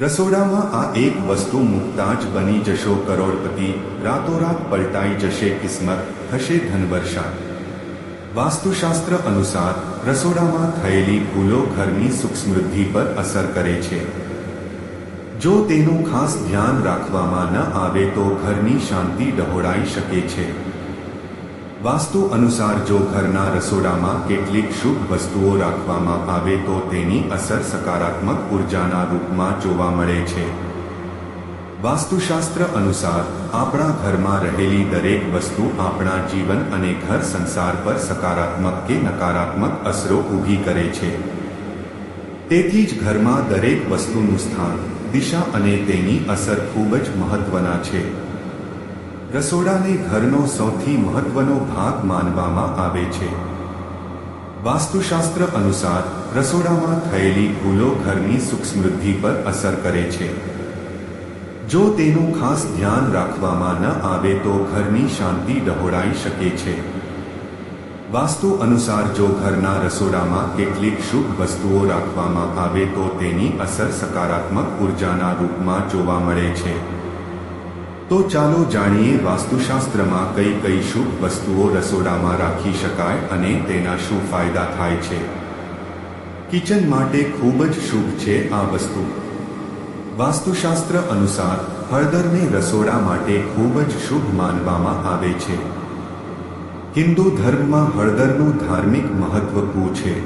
રસોડામાં આ એક વસ્તુ મૂકતા જ બની જશો કરોડપતિ. રાતોરાત પલટાઈ જશે કિસ્મત, થશે ધનવર્ષા. વાસ્તુશાસ્ત્ર અનુસાર રસોડામાં થયેલી ભૂલો ઘરની સુખ સમૃદ્ધિ પર અસર કરે છે. જો તેનું ખાસ ધ્યાન રાખવામાં ન આવે તો ઘરની શાંતિ ડહોળાઈ શકે છે. વાસ્તુ અનુસાર જો ઘરના રસોડામાં કેટલીક શુભ વસ્તુઓ રાખવામાં આવે તો તેની અસર સકારાત્મક ઉર્જાના રૂપમાં જોવા મળે છે. વાસ્તુશાસ્ત્ર અનુસાર, આપણા ઘરમાં રહેલી દરેક વસ્તુ આપણા જીવન અને ઘર સંસાર પર સકારાત્મક કે નકારાત્મક અસરો ઊભી કરે છે. તેથી જ ઘરમાં દરેક વસ્તુનું સ્થાન, દિશા અને તેની અસર ખૂબ જ મહત્વના છે. રસોડાને ઘરનો સૌથી મહત્વનો ભાગ માનવામાં આવે છે. વાસ્તુશાસ્ત્ર અનુસાર, રસોડામાં થયેલી ભૂલો ઘરની સુખ સમૃદ્ધિ પર અસર કરે છે. જો તેનું ખાસ ધ્યાન રાખવામાં ન આવે તો ઘરની શાંતિ ડહોળાઈ શકે છે. વાસ્તુ અનુસાર, જો ઘરના રસોડામાં કેટલીક શુભ વસ્તુઓ રાખવામાં આવે તો તેની અસર સકારાત્મક ઉર્જાના રૂપમાં જોવા મળે છે. તો ચાલો જાણીએ વાસ્તુશાસ્ત્રમાં કઈ કઈ શુભ વસ્તુઓ રસોડામાં રાખી શકાય અને તેના શું ફાયદા થાય છે. કિચન માટે ખૂબ જ શુભ છે આ વસ્તુ. વાસ્તુશાસ્ત્ર અનુસાર હળદરને રસોડા માટે ખૂબ જ શુભ માનવામાં આવે છે. હિન્દુ ધર્મમાં હળદરનું ધાર્મિક મહત્વ છે.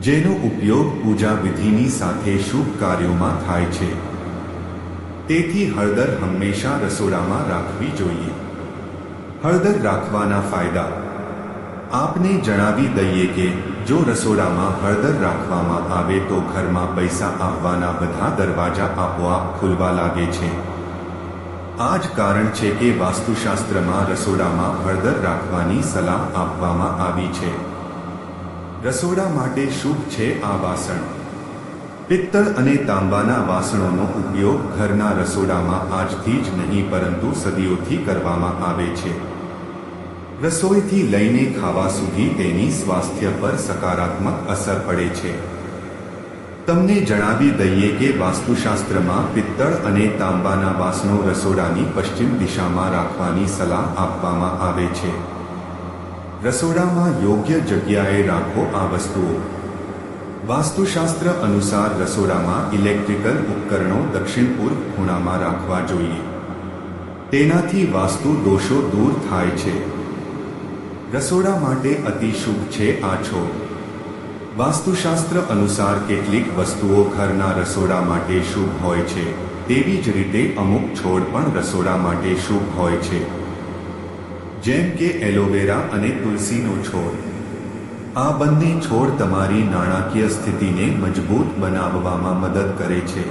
જેનો ઉપયોગ પૂજા વિધિની સાથે શુભ કાર્યોમાં થાય છે. તેથી હળદર હંમેશા રસોડામાં રાખવી જોઈએ. હળદર રાખવાના ફાયદા. આપને જણાવી દઈએ કે, જો રસોડામાં હળદર રાખવામાં આવે તો ઘરમાં પૈસા આવવાના બધા દરવાજા આપોઆપ ખુલવા લાગે છે. આ જ કારણ છે કે વાસ્તુશાસ્ત્રમાં રસોડામાં હળદર રાખવાની સલાહ આપવામાં આવી છે. રસોડા માટે શુભ છે આ વાસણ. પિત્તળ અને તાંબાના વાસણોનો ઉપયોગ ઘરના રસોડામાં આજથી જ નહીં, પરંતુ સદીઓથી કરવામાં આવે છે. રસોઈથી લઈને ખાવા સુધી તેની સ્વાસ્થ્ય પર સકારાત્મક અસર પડે છે. તમને જણાવી દઈએ કે વાસ્તુશાસ્ત્રમાં પિત્તળ અને તાંબાના વાસણો રસોડાની પશ્ચિમ દિશામાં રાખવાની સલાહ આપવામાં આવે છે. રસોડામાં યોગ્ય જગ્યાએ રાખો આ વસ્તુઓ. વાસ્તુશાસ્ત્ર અનુસાર રસોડામાં ઇલેક્ટ્રિકલ ઉપકરણો દક્ષિણ પૂર્વ ખૂણામાં રાખવા જોઈએ. તેનાથી વાસ્તુ દોષો દૂર થાય છે. રસોડા માટે અતિશુભ છે આ છોડ વાસ્તુશાસ્ત્ર અનુસાર કેટલીક વસ્તુઓ ઘરના રસોડા માટે શુભ હોય છે. તેવી જ રીતે અમુક છોડ પણ રસોડા માટે શુભ હોય છે. જેમ કે એલોવેરા અને તુલસીનો છોડ. આ બંને છોડ તમારી નાણાકીય સ્થિતિને મજબૂત બનાવવામાં મદદ કરે છે.